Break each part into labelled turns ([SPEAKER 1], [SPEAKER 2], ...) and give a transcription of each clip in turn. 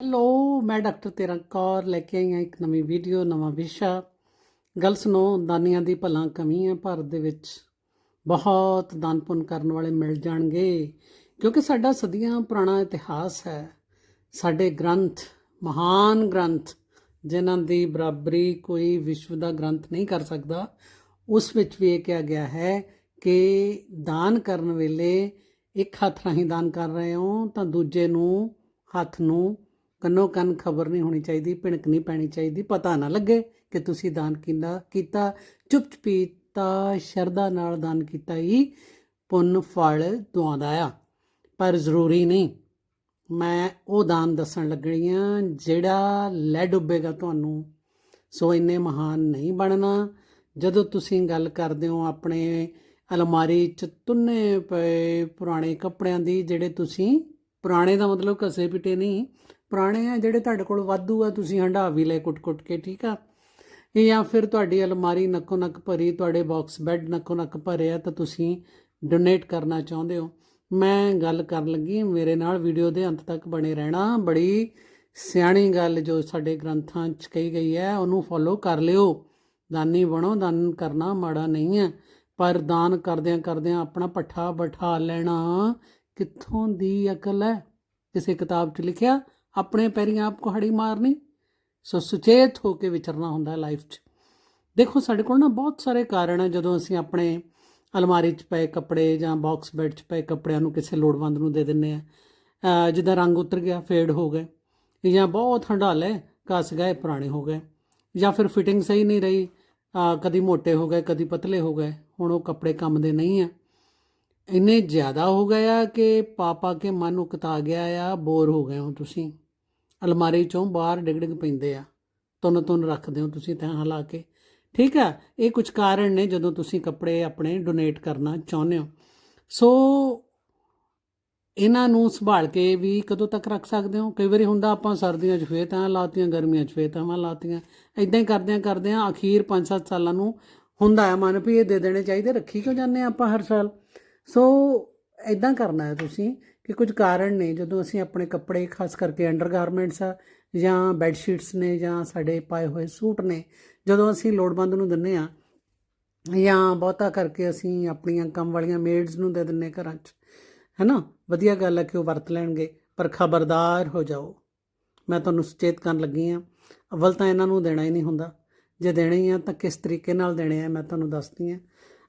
[SPEAKER 1] Hello ਮੈਂ doctor ਤੇਰਾ ਕੌਰ ਲੈ ਕੇ ਆਈ ਹਾਂ ਇੱਕ ਨਵੀਂ ਵੀਡੀਓ, ਨਵਾਂ ਵਿਸ਼ਾ। ਗੱਲ ਸੁਣੋ, ਦਾਨੀਆਂ ਦੀ ਭਲਾ ਕਮੀ ਹੈ ਭਾਰਤ ਦੇ ਵਿੱਚ। ਬਹੁਤ ਦਾਨ ਪੁੰਨ ਕਰਨ ਵਾਲੇ ਮਿਲ ਜਾਣਗੇ, ਕਿਉਂਕਿ ਸਾਡਾ ਸਦੀਆਂ ਪੁਰਾਣਾ ਇਤਿਹਾਸ ਹੈ। ਸਾਡੇ ਗ੍ਰੰਥ, ਮਹਾਨ ਗ੍ਰੰਥ, ਜਿਨ੍ਹਾਂ ਦੀ ਬਰਾਬਰੀ ਕੋਈ ਵਿਸ਼ਵ ਦਾ ਗ੍ਰੰਥ ਨਹੀਂ ਕਰ ਸਕਦਾ, ਉਸ ਵਿੱਚ ਵੀ ਇਹ ਕਿਹਾ ਗਿਆ ਹੈ ਕਿ ਦਾਨ ਕਰਨ ਵੇਲੇ ਇੱਕ ਹੱਥ ਰਾਹੀਂ ਦਾਨ ਕਰ ਰਹੇ ਹੋ, ਤਾਂ ਦੂਜੇ ਨੂੰ, ਹੱਥ ਨੂੰ ਕੰਨੋ ਕੰਨ ਖਬਰ ਨਹੀਂ ਹੋਣੀ ਚਾਹੀਦੀ, ਭਿਣਕ ਨਹੀਂ ਪੈਣੀ ਚਾਹੀਦੀ, ਪਤਾ ਨਾ ਲੱਗੇ ਕਿ ਤੁਸੀਂ ਦਾਨ ਕਿੰਦਾ ਕੀਤਾ। ਚੁੱਪ ਚਪੀਤਾ ਸ਼ਰਧਾ ਨਾਲ ਦਾਨ ਕੀਤਾ ਹੀ ਪੁੰਨ ਫਲ ਦਵਾਉਂਦਾ ਆ ਪਰ ਜ਼ਰੂਰੀ ਨਹੀਂ, ਮੈਂ ਉਹ ਦਾਨ ਦੱਸਣ ਲੱਗਣੀ ਆ ਜਿਹੜਾ ਲੈ ਡੁੱਬੇਗਾ ਤੁਹਾਨੂੰ। ਸੋ ਇੰਨੇ ਮਹਾਨ ਨਹੀਂ ਬਣਨਾ। ਜਦੋਂ ਤੁਸੀਂ ਗੱਲ ਕਰਦੇ ਹੋ ਆਪਣੇ ਅਲਮਾਰੀ 'ਚ ਤੁੰਨੇ ਪਏ ਪੁਰਾਣੇ ਕੱਪੜਿਆਂ ਦੀ, ਜਿਹੜੇ ਤੁਸੀਂ ਪੁਰਾਣੇ ਦਾ ਮਤਲਬ ਘਸੇ ਪਿਟੇ ਨਹੀਂ ਪੁਰਾਣੇ ਆ, ਜਿਹੜੇ ਤੁਹਾਡੇ ਕੋਲ ਵਾਧੂ ਆ, ਤੁਸੀਂ ਹੰਢਾ ਵੀ ਲੈ ਕੁੱਟ-ਕੁੱਟ ਕੇ, ਠੀਕ ਆ? ਇਹ ਜਾਂ ਫਿਰ ਤੁਹਾਡੀ ਅਲਮਾਰੀ ਨੱਕੋ ਨੱਕ ਭਰੀ, ਤੁਹਾਡੇ ਬਾਕਸ ਬੈੱਡ ਨੱਕੋ ਨੱਕ ਭਰੇ ਆ, ਤਾਂ ਤੁਸੀਂ ਡੋਨੇਟ ਕਰਨਾ ਚਾਹੁੰਦੇ ਹੋ। ਮੈਂ ਗੱਲ ਕਰਨ ਲੱਗੀ, ਮੇਰੇ ਨਾਲ ਵੀਡੀਓ ਦੇ ਅੰਤ ਤੱਕ ਬਣੇ ਰਹਿਣਾ। ਬੜੀ ਸਿਆਣੀ ਗੱਲ ਜੋ ਸਾਡੇ ਗ੍ਰੰਥਾਂ 'ਚ ਕਹੀ ਗਈ ਹੈ, ਉਹਨੂੰ ਫੋਲੋ ਕਰ ਲਿਓ। ਦਾਨੀ ਬਣੋ, ਦਾਨ ਕਰਨਾ ਮਾੜਾ ਨਹੀਂ ਹੈ, ਪਰ ਦਾਨ ਕਰਦਿਆਂ ਕਰਦਿਆਂ ਆਪਣਾ ਪੱਠਾ ਬਿਠਾ ਲੈਣਾ। ਕਿੱਥੋਂ ਦੀ ਅਕਲ ਹੈ? ਕਿਸੇ ਕਿਤਾਬ 'ਚ ਲਿਖਿਆ? ਆਪਣੇ ਪੈਰੀਂ ਆਪ ਕੁਹਾੜੀ ਮਾਰਨੀ। ਸੋ ਸੁਚੇਤ ਹੋ ਕੇ ਵਿਚਰਨਾ ਹੁੰਦਾ ਲਾਈਫ 'ਚ। ਦੇਖੋ, ਸਾਡੇ ਕੋਲ ਨਾ ਬਹੁਤ ਸਾਰੇ ਕਾਰਨ ਹੈ ਜਦੋਂ ਅਸੀਂ ਆਪਣੇ ਅਲਮਾਰੀ 'ਚ ਪਏ ਕੱਪੜੇ ਜਾਂ ਬਾਕਸ ਬੈੱਡ 'ਚ ਪਏ ਕੱਪੜਿਆਂ ਨੂੰ ਕਿਸੇ ਲੋੜਵੰਦ ਨੂੰ ਦੇ ਦਿੰਨੇ ਆ ਜਿੱਦਾਂ ਰੰਗ ਉਤਰ ਗਿਆ ਫੇਡ ਹੋ ਗਏ, ਜਾਂ ਬਹੁਤ ਹੰਡਾਲੇ ਘਸ ਗਏ, ਪੁਰਾਣੇ ਹੋ ਗਏ, ਜਾਂ ਫਿਰ ਫਿਟਿੰਗ ਸਹੀ ਨਹੀਂ ਰਹੀ ਕਦੀ ਮੋਟੇ ਹੋ ਗਏ, ਕਦੀ ਪਤਲੇ ਹੋ ਗਏ, ਹੁਣ ਉਹ ਕੱਪੜੇ ਕੰਮ ਦੇ ਨਹੀਂ ਆ ਇੰਨੇ ਜ਼ਿਆਦਾ ਹੋ ਗਏ ਆ ਕਿ ਪਾ ਪਾ ਕੇ ਮਨ ਉਕਤਾ ਗਿਆ ਆ ਬੋਰ ਹੋ ਗਏ ਹੋ ਤੁਸੀਂ। ਅਲਮਾਰੀ ਚੋਂ ਬਾਹਰ ਡਿੱਗ ਡਿੱਗ ਪੈਂਦੇ ਆ। ਤੁੰਨ ਤੁੰਨ ਰੱਖਦੇ ਹੋ ਤੁਸੀਂ ਤਾਂ ਲਾ ਕੇ। ਠੀਕ ਆ? ਇਹ ਕੁਝ ਕਾਰਨ ਨੇ ਜਦੋਂ ਤੁਸੀਂ ਕੱਪੜੇ ਆਪਣੇ ਡੋਨੇਟ ਕਰਨਾ ਚਾਹੁੰਦੇ ਹੋ। ਸੋ ਇਹਨਾਂ ਨੂੰ ਸੰਭਾਲ ਕੇ ਵੀ ਕਦੋਂ ਤੱਕ ਰੱਖ ਸਕਦੇ ਹੋ? ਕਈ ਵਾਰੀ ਹੁੰਦਾ ਆਪਾਂ ਸਰਦੀਆਂ 'ਚ ਫੇਰ ਤਾਂ ਲਾਤੀਆਂ, ਗਰਮੀਆਂ 'ਚ ਫੇਰ ਤਾਂ ਲਾਤੀਆਂ। ਇਦਾਂ ਹੀ ਕਰਦਿਆਂ ਕਰਦਿਆਂ ਅਖੀਰ 5-7 ਸਾਲਾਂ ਨੂੰ ਹੁੰਦਾ ਹੈ ਮਨ ਵੀ ਇਹ ਦੇ ਦੇਣੇ ਚਾਹੀਦੇ। ਰੱਖੀ ਕਿਉਂ ਜਾਂਦੇ ਆ ਆਪਾਂ ਹਰ ਸਾਲ? ਸੋ ਇਦਾਂ ਕਰਨਾ ਹੈ ਤੁਸੀਂ ਕਿ ਕੁਝ ਕਾਰਨ ਨੇ, ਜਦੋਂ ਅਸੀਂ ਆਪਣੇ ਕੱਪੜੇ ਖਾਸ ਕਰਕੇ ਅੰਡਰਗਾਰਮੈਂਟਸ ਆ, ਜਾਂ ਬੈੱਡ ਸ਼ੀਟਸ ਨੇ, ਜਾਂ ਸਾਡੇ ਪਾਏ ਹੋਏ ਸੂਟ ਨੇ, ਜਦੋਂ ਅਸੀਂ ਲੋੜਵੰਦ ਨੂੰ ਦਿੰਨੇ ਆ, ਜਾਂ ਬਹੁਤਾ ਕਰਕੇ ਅਸੀਂ ਆਪਣੀਆਂ ਕੰਮ ਵਾਲੀਆਂ ਮੇਡਸ ਨੂੰ ਦੇ ਦਿੰਨੇ ਘਰਾਂ 'ਚ, ਹੈਨਾ? ਵਧੀਆ ਗੱਲ ਹੈ ਕਿ ਉਹ ਵਰਤ ਲੈਣਗੇ, ਪਰ ਖਬਰਦਾਰ ਹੋ ਜਾਓ। ਮੈਂ ਤੁਹਾਨੂੰ ਸੁਚੇਤ ਕਰਨ ਲੱਗੀ ਆ। ਅਵਲ ਤਾਂ ਇਹਨਾਂ ਨੂੰ ਦੇਣਾ ਹੀ ਨਹੀਂ ਹੁੰਦਾ। ਜੇ ਦੇਣੇ ਹੀ ਆ ਤਾਂ ਕਿਸ ਤਰੀਕੇ ਨਾਲ ਦੇਣੇ ਆ, ਮੈਂ ਤੁਹਾਨੂੰ ਦੱਸਦੀ ਆ।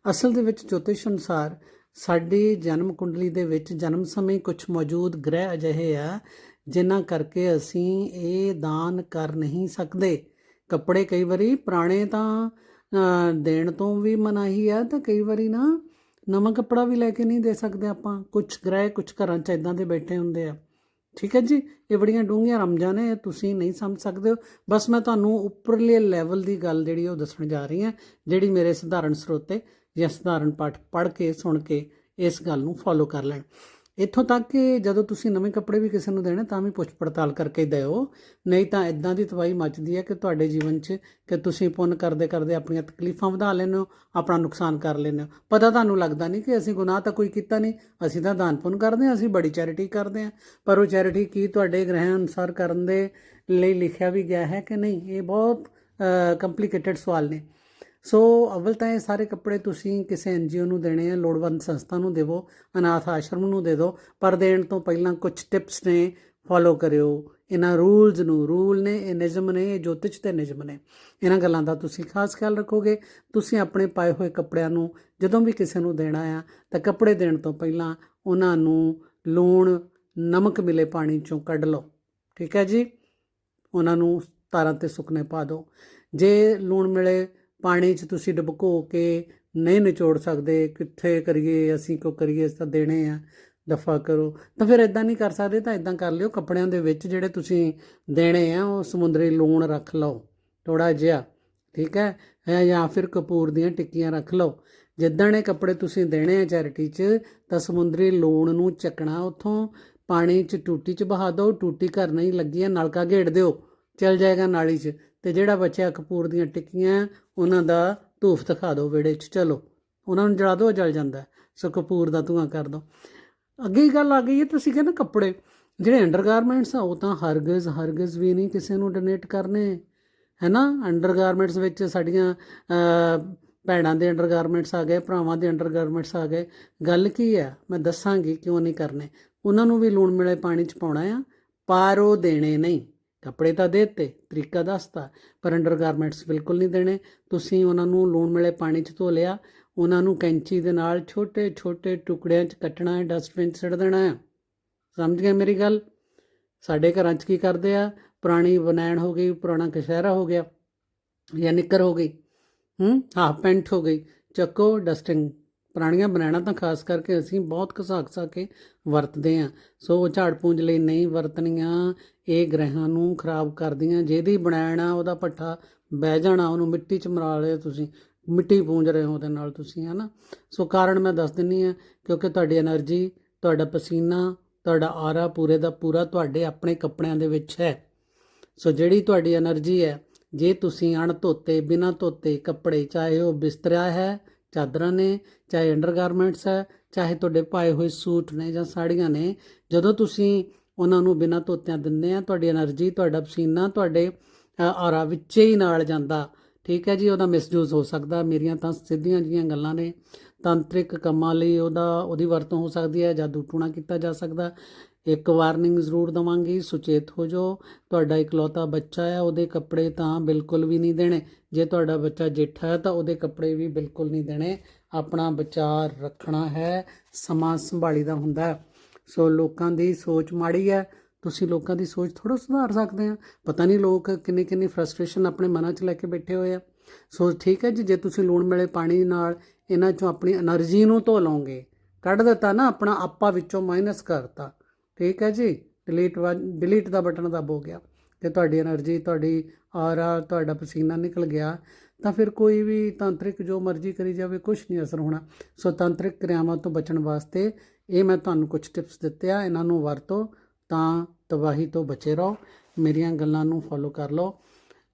[SPEAKER 1] ਅਸਲ ਦੇ ਵਿੱਚ ਜੋਤਿਸ਼ ਅਨੁਸਾਰ ਸਾਡੀ ਜਨਮ ਕੁੰਡਲੀ ਦੇ ਵਿੱਚ ਜਨਮ ਸਮੇਂ ਕੁਝ ਮੌਜੂਦ ਗ੍ਰਹਿ ਅਜਿਹੇ ਆ, ਜਿਨ੍ਹਾਂ ਕਰਕੇ ਅਸੀਂ ਇਹ ਦਾਨ ਕਰ ਨਹੀਂ ਸਕਦੇ। ਕੱਪੜੇ ਕਈ ਵਾਰੀ ਪੁਰਾਣੇ ਤਾਂ ਦੇਣ ਤੋਂ ਵੀ ਮਨਾਹੀ ਆ, ਤਾਂ ਕਈ ਵਾਰੀ ਨਾ ਨਵਾਂ ਕੱਪੜਾ ਵੀ ਲੈ ਕੇ ਨਹੀਂ ਦੇ ਸਕਦੇ ਆਪਾਂ। ਕੁਝ ਗ੍ਰਹਿ ਕੁਝ ਘਰਾਂ 'ਚ ਇਦਾਂ ਦੇ ਬੈਠੇ ਹੁੰਦੇ ਆ। ਠੀਕ ਹੈ ਜੀ? ਇਹ ਬੜੀਆਂ ਡੂੰਘੀਆਂ ਰਮਜਾਂ ਨੇ, ਤੁਸੀਂ ਨਹੀਂ ਸਮਝ ਸਕਦੇ ਹੋ। ਬਸ ਮੈਂ ਤੁਹਾਨੂੰ ਉੱਪਰਲੇ ਲੈਵਲ ਦੀ ਗੱਲ ਜਿਹੜੀ ਉਹ ਦੱਸਣ ਜਾ ਰਹੀ ਹਾਂ, ਜਿਹੜੀ ਮੇਰੇ ਸਧਾਰਨ ਸਰੋਤੇ ਜਾਂ ਸਧਾਰਨ ਪਾਠ ਪੜ੍ਹ ਕੇ, ਸੁਣ ਕੇ ਇਸ ਗੱਲ ਨੂੰ ਫੋਲੋ ਕਰ ਲੈਣ। ਇੱਥੋਂ ਤੱਕ ਕਿ ਜਦੋਂ ਤੁਸੀਂ ਨਵੇਂ ਕੱਪੜੇ ਵੀ ਕਿਸੇ ਨੂੰ ਦੇਣੇ, ਤਾਂ ਵੀ ਪੁੱਛ ਪੜਤਾਲ ਕਰਕੇ ਦਿਓ। ਨਹੀਂ ਤਾਂ ਇਦਾਂ ਦੀ ਤਬਾਹੀ ਮੱਚਦੀ ਹੈ ਕਿ ਤੁਹਾਡੇ ਜੀਵਨ 'ਚ ਕਿ ਤੁਸੀਂ ਪੁੰਨ ਕਰਦੇ ਕਰਦੇ ਆਪਣੀਆਂ ਤਕਲੀਫਾਂ ਵਧਾ ਲੈਂਦੇ ਹੋ, ਆਪਣਾ ਨੁਕਸਾਨ ਕਰ ਲੈਂਦੇ ਹੋ। ਪਤਾ ਤੁਹਾਨੂੰ ਲੱਗਦਾ ਨਹੀਂ ਕਿ ਅਸੀਂ ਗੁਨਾਹ ਤਾਂ ਕੋਈ ਕੀਤਾ ਨਹੀਂ। ਅਸੀਂ ਤਾਂ ਦਾਨ ਪੁੰਨ ਕਰਦੇ ਹਾਂ, ਅਸੀਂ ਬੜੀ ਚੈਰਿਟੀ ਕਰਦੇ ਹਾਂ। ਪਰ ਉਹ ਚੈਰਿਟੀ ਕੀ ਤੁਹਾਡੇ ਗ੍ਰਹਿ ਅਨੁਸਾਰ ਕਰਨ ਦੇ ਲਈ ਲਿਖਿਆ ਵੀ ਗਿਆ ਹੈ ਕਿ ਨਹੀਂ? ਇਹ ਬਹੁਤ ਕੰਪਲਿਕੇਟਡ ਸਵਾਲ ਨੇ। ਸੋ ਅਵਲ ਤਾਂ ਇਹ ਸਾਰੇ ਕੱਪੜੇ ਤੁਸੀਂ ਕਿਸੇ ਐਨਜੀਓ ਨੂੰ ਦੇਣੇ ਆ, ਲੋੜਵੰਦ ਸੰਸਥਾ ਨੂੰ ਦੇਵੋ, ਅਨਾਥ ਆਸ਼ਰਮ ਨੂੰ ਦੇ ਦਿਓ ਪਰ ਦੇਣ ਤੋਂ ਪਹਿਲਾਂ ਕੁਝ ਟਿਪਸ ਨੇ ਫੋਲੋ ਕਰਿਓ। ਇਹਨਾਂ ਰੂਲਸ ਨੂੰ ਰੂਲ ਨੇ, ਇਹ ਨਿਯਮ ਨੇ, ਇਹ ਜੋਤਿਸ਼ ਤੇ ਨਿਯਮ ਨੇ। ਇਹਨਾਂ ਗੱਲਾਂ ਦਾ ਤੁਸੀਂ ਖਾਸ ਖਿਆਲ ਰੱਖੋਗੇ। ਤੁਸੀਂ ਆਪਣੇ ਪਾਏ ਹੋਏ ਕੱਪੜਿਆਂ ਨੂੰ ਜਦੋਂ ਵੀ ਕਿਸੇ ਨੂੰ ਦੇਣਾ ਆ, ਤਾਂ ਕੱਪੜੇ ਦੇਣ ਤੋਂ ਪਹਿਲਾਂ ਉਹਨਾਂ ਨੂੰ ਲੂਣ, ਨਮਕ ਮਿਲੇ ਪਾਣੀ ਚੋਂ ਕੱਢ ਲਓ। ਠੀਕ ਹੈ ਜੀ? ਉਹਨਾਂ ਨੂੰ ਤਾਰਾਂ ਤੇ ਸੁੱਕਨੇ ਪਾ ਦਿਓ ਜੇ ਲੂਣ ਮਿਲੇ ਪਾਣੀ 'ਚ ਤੁਸੀਂ ਡਬਕੋ ਕੇ ਨਹੀਂ ਨਿਚੋੜ ਸਕਦੇ, ਕਿੱਥੇ ਕਰੀਏ, ਅਸੀਂ ਕੋ ਕਰੀਏ ਇਸ ਤਾਂ ਦੇਣੇ ਆ, ਦਫਾ ਕਰੋ। ਤਾਂ ਫਿਰ ਇਦਾਂ ਨਹੀਂ ਕਰ ਸਕਦੇ, ਤਾਂ ਇਦਾਂ ਕਰ ਲਿਓ, ਕੱਪੜਿਆਂ ਦੇ ਵਿੱਚ ਜਿਹੜੇ ਤੁਸੀਂ ਦੇਣੇ ਆ, ਉਹ ਸਮੁੰਦਰੀ ਲੂਣ ਰੱਖ ਲਓ ਥੋੜਾ ਜਿਹਾ, ਠੀਕ ਹੈ? ਜਾਂ ਫਿਰ ਕਪੂਰ ਦੀਆਂ ਟਿੱਕੀਆਂ ਰੱਖ ਲਓ। ਜਿੱਦਾਂ ਇਹ ਕੱਪੜੇ ਤੁਸੀਂ ਦੇਣੇ ਆ ਚੈਰਿਟੀ 'ਚ, ਤਾਂ ਸਮੁੰਦਰੀ ਲੂਣ ਨੂੰ ਚੱਕਣਾ ਉੱਥੋਂ, ਪਾਣੀ 'ਚ, ਟੂਟੀ 'ਚ ਬਹਾ ਦਿਓ, ਟੂਟੀ ਘਰ ਨਹੀਂ ਲੱਗੀ ਹੈ ਨਲਕਾ ਘੇੜ ਦਿਓ, ਚਲ ਜਾਏਗਾ ਨਾਲੀ 'ਚ। ਤੇ ਜਿਹੜਾ ਬਚਿਆ ਕਪੂਰ ਦੀਆਂ ਟਿੱਕੀਆਂ ਉਹਨਾਂ ਦਾ ਧੂਫ ਦਿਖਾ ਦਿਓ ਵਿੜੇ 'ਚ, ਚਲੋ। ਉਹਨਾਂ ਨੂੰ ਜਲਾ ਦਿਓ, ਜਲ ਜਾਂਦਾ ਸੋ ਕਪੂਰ ਦਾ ਧੂਆਂ ਕਰ ਦਿਓ। ਅੱਗੇ ਹੀ ਗੱਲ ਆ ਗਈ ਹੈ, ਤੁਸੀਂ ਕਹਿੰਦੇ ਕੱਪੜੇ। ਜਿਹੜੇ ਅੰਡਰਗਾਰਮੈਂਟਸ ਆ, ਉਹ ਤਾਂ ਹਰਗਜ਼ ਹਰਗਜ਼ ਵੀ ਨਹੀਂ ਕਿਸੇ ਨੂੰ ਡੋਨੇਟ ਕਰਨੇ। ਹੈ ਨਾ ਅੰਡਰਗਾਰਮੈਂਟਸ ਵਿੱਚ ਸਾਡੀਆਂ ਭੈਣਾਂ ਦੇ ਅੰਡਰਗਾਰਮੈਂਟਸ ਆ ਗਏ, ਭਰਾਵਾਂ ਦੇ ਅੰਡਰਗਾਰਮੈਂਟਸ ਆ ਗਏ। ਗੱਲ ਕੀ ਆ ਮੈਂ ਦੱਸਾਂਗੀ ਕਿਉਂ ਨਹੀਂ ਕਰਨੇ। ਉਹਨਾਂ ਨੂੰ ਵੀ ਲੂਣ ਮਿਲੇ ਪਾਣੀ ਚ ਪਾਉਣਾ ਆ। ਪਾਰੋ, ਦੇਣੇ ਨਹੀਂ। ਕੱਪੜੇ ਤਾਂ ਦੇ ਦਿੱਤੇ, ਤਰੀਕਾ ਦੱਸਤਾ, ਪਰ ਅੰਡਰਗਾਰਮੈਂਟਸ ਬਿਲਕੁਲ ਨਹੀਂ ਦੇਣੇ। ਤੁਸੀਂ ਉਹਨਾਂ ਨੂੰ ਲੂਣ ਮਿਲੇ ਪਾਣੀ ਚ ਧੋ ਲਿਆ, ਉਹਨਾਂ ਨੂੰ ਕੈਂਚੀ ਦੇ ਨਾਲ ਛੋਟੇ ਛੋਟੇ ਟੁਕੜਿਆਂ ਚ ਕੱਟਣਾ ਹੈ ਡਸਟਬਿਨ ਚ ਸਿੱਟ ਦੇਣਾ ਹੈ। ਸਮਝ ਗਏ ਮੇਰੀ ਗੱਲ? ਸਾਡੇ ਘਰਾਂ 'ਚ ਕੀ ਕਰਦੇ ਆ? ਪੁਰਾਣੀ ਬਨੈਣ ਹੋ ਗਈ, ਪੁਰਾਣਾ ਕਸ਼ਹਿਰਾ ਹੋ ਗਿਆ, ਜਾਂ ਨਿੱਕਰ ਹੋ ਗਈ, ਹੂੰ ਹਾਫ ਪੈਂਟ ਹੋ ਗਈ, ਚੱਕੋ ਡਸਟਿੰਗ ਪੁਰਾਣੀਆਂ ਬਨਾਣਾ ਤਾਂ ਖਾਸ ਕਰਕੇ ਅਸੀਂ ਬਹੁਤ ਘਸਾ ਘਸਾ ਕੇ ਵਰਤਦੇ ਆ ਸੋ ਝਾੜ ਪੂੰਝ ਲਈ ਨਹੀਂ ਵਰਤਣੀਆਂ, ਇਹ ਗ੍ਰਹਿਾਂ ਨੂੰ ਖਰਾਬ ਕਰਦੀਆਂ। ਜਿਹਦੀ ਬਣਾਣਾ ਉਹਦਾ ਪੱਠਾ ਬਹਿ ਜਾਣਾ, ਉਹਨੂੰ ਮਿੱਟੀ ਚ ਮਰਾ ਲਿਓ ਤੁਸੀਂ। ਮਿੱਟੀ ਪੂੰਝ ਰਹੇ ਹੋ ਉਹਦੇ ਨਾਲ ਤੁਸੀਂ, ਹੈ ਨਾ? ਸੋ ਕਾਰਨ ਮੈਂ ਦੱਸ ਦਿੰਨੀ ਆ ਕਿਉਂਕਿ ਤੁਹਾਡੀ એનર્ਜੀ ਤੁਹਾਡਾ ਪਸੀਨਾ, ਤੁਹਾਡਾ ਆਰਾ ਪੂਰੇ ਦਾ ਪੂਰਾ ਤੁਹਾਡੇ ਆਪਣੇ ਕੱਪੜਿਆਂ ਦੇ ਵਿੱਚ ਹੈ। ਸੋ ਜਿਹੜੀ ਤੁਹਾਡੀ એનર્ਜੀ ਹੈ, ਜੇ ਤੁਸੀਂ ਅਣ ਧੋਤੇ ਬਿਨਾਂ ਧੋਤੇ ਕੱਪੜੇ, ਚਾਹੇ ਉਹ ਬਿਸਤਰਾ ਹੈ ਚਾਦਰਾਂ ਨੇ, ਚਾਹੇ ਅੰਡਰਗਾਰਮੈਂਟਸ ਹੈ, ਚਾਹੇ ਤੁਹਾਡੇ ਪਾਏ ਹੋਏ ਸੂਟ ਨੇ ਜਾਂ ਸਾੜੀਆਂ ਨੇ, ਜਦੋਂ ਤੁਸੀਂ ਉਹਨਾਂ ਨੂੰ ਬਿਨਾਂ ਧੋਤਿਆਂ ਦਿੰਦੇ ਆ, ਤੁਹਾਡੀ એનર્ਜੀ ਤੁਹਾਡਾ ਪਸੀਨਾ ਤੁਹਾਡੇ ਔਰਾ ਵਿੱਚ ਹੀ ਨਾਲ ਜਾਂਦਾ। ਠੀਕ ਹੈ ਜੀ, ਉਹਦਾ ਮਿਸਯੂਜ਼ ਹੋ ਸਕਦਾ, ਮੇਰੀਆਂ ਤਾਂ ਸਿੱਧੀਆਂ ਜੀਆਂ ਗੱਲਾਂ ਨੇ। ਤੰਤਰਿਕ ਕੰਮਾਂ ਲਈ ਉਹਦਾ, ਉਹਦੀ ਵਰਤੋਂ ਹੋ ਸਕਦੀ ਹੈ ਜਾਦੂ ਟੂਣਾ ਕੀਤਾ ਜਾ ਸਕਦਾ। ਇੱਕ ਵਾਰਨਿੰਗ ਜ਼ਰੂਰ ਦਵਾਂਗੀ, ਸੁਚੇਤ ਹੋ ਜਾਓ। ਤੁਹਾਡਾ ਇਕਲੌਤਾ ਬੱਚਾ ਹੈ ਉਹਦੇ ਕੱਪੜੇ ਤਾਂ ਬਿਲਕੁਲ ਵੀ ਨਹੀਂ ਦੇਣੇ। ਜੇ ਤੁਹਾਡਾ ਬੱਚਾ ਜੇਠਾ ਹੈ, ਤਾਂ ਉਹਦੇ ਕੱਪੜੇ ਵੀ ਬਿਲਕੁਲ ਨਹੀਂ ਦੇਣੇ। ਆਪਣਾ ਵਿਚਾਰ ਰੱਖਣਾ ਹੈ, ਸਮਾਂ ਸੰਭਾਲੀ ਦਾ ਹੁੰਦਾ ਸੋ ਲੋਕਾਂ ਦੀ ਸੋਚ ਮਾੜੀ ਹੈ। ਤੁਸੀਂ ਲੋਕਾਂ ਦੀ ਸੋਚ ਥੋੜਾ ਸੁਧਾਰ ਸਕਦੇ ਆ। ਪਤਾ ਨਹੀਂ ਲੋਕ ਕਿੰਨੇ ਕਿੰਨੇ ਫਰਸਟ੍ਰੇਸ਼ਨ ਆਪਣੇ ਮਨਾਂ 'ਚ ਲੈ ਕੇ ਬੈਠੇ ਹੋਏ ਆ। ਸੋ ਠੀਕ ਹੈ ਜੀ, ਜੇ ਤੁਸੀਂ ਲੂਣ ਮਿਲੇ ਪਾਣੀ ਨਾਲ ਇਹਨਾਂ 'ਚੋਂ ਆਪਣੀ એનર્ਜੀ ਨੂੰ ਧੋ ਲਓਗੇ। ਕੱਢ ਦਿੱਤਾ ਨਾ, ਆਪਣਾ ਆਪਾ ਵਿੱਚੋਂ ਮਾਈਨਸ ਕਰਤਾ ਠੀਕ ਹੈ ਜੀ? ਡਿਲੀਟ ਡਿਲੀਟ ਦਾ ਬਟਨ ਦਬੋ ਗਿਆ। ਤੇ ਤੁਹਾਡੀ એનર્ਜੀ ਤੁਹਾਡੀ ਆਰਾ ਤੁਹਾਡਾ ਪਸੀਨਾ ਨਿਕਲ ਗਿਆ, ਤਾਂ ਫਿਰ ਕੋਈ ਵੀ ਤਾਂਤਰਿਕ ਜੋ ਮਰਜ਼ੀ ਕਰੀ ਜਾਵੇ ਕੁਝ ਨਹੀਂ ਅਸਰ ਹੋਣਾ। ਸੋ ਤਾਂਤਰਿਕ ਕਿਰਿਆਵਾਂ ਤੋਂ ਬਚਣ ਵਾਸਤੇ ਇਹ ਮੈਂ ਤੁਹਾਨੂੰ ਕੁਝ ਟਿਪਸ ਦਿੱਤੇ ਆ। ਇਹਨਾਂ ਨੂੰ ਵਰਤੋ, ਤਾਂ ਤਬਾਹੀ ਤੋਂ ਬਚੇ ਰਹੋ। ਮੇਰੀਆਂ ਗੱਲਾਂ ਨੂੰ ਫੋਲੋ ਕਰ ਲਓ।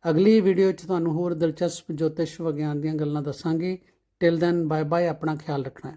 [SPEAKER 1] ਅਗਲੀ ਵੀਡੀਓ 'ਚ ਤੁਹਾਨੂੰ ਹੋਰ ਦਿਲਚਸਪ ਜੋਤਿਸ਼ ਵਿਗਿਆਨ ਦੀਆਂ ਗੱਲਾਂ ਦੱਸਾਂਗੇ। ਟਿਲ ਦੈਨ ਬਾਏ ਬਾਏ ਆਪਣਾ ਖਿਆਲ ਰੱਖਣਾ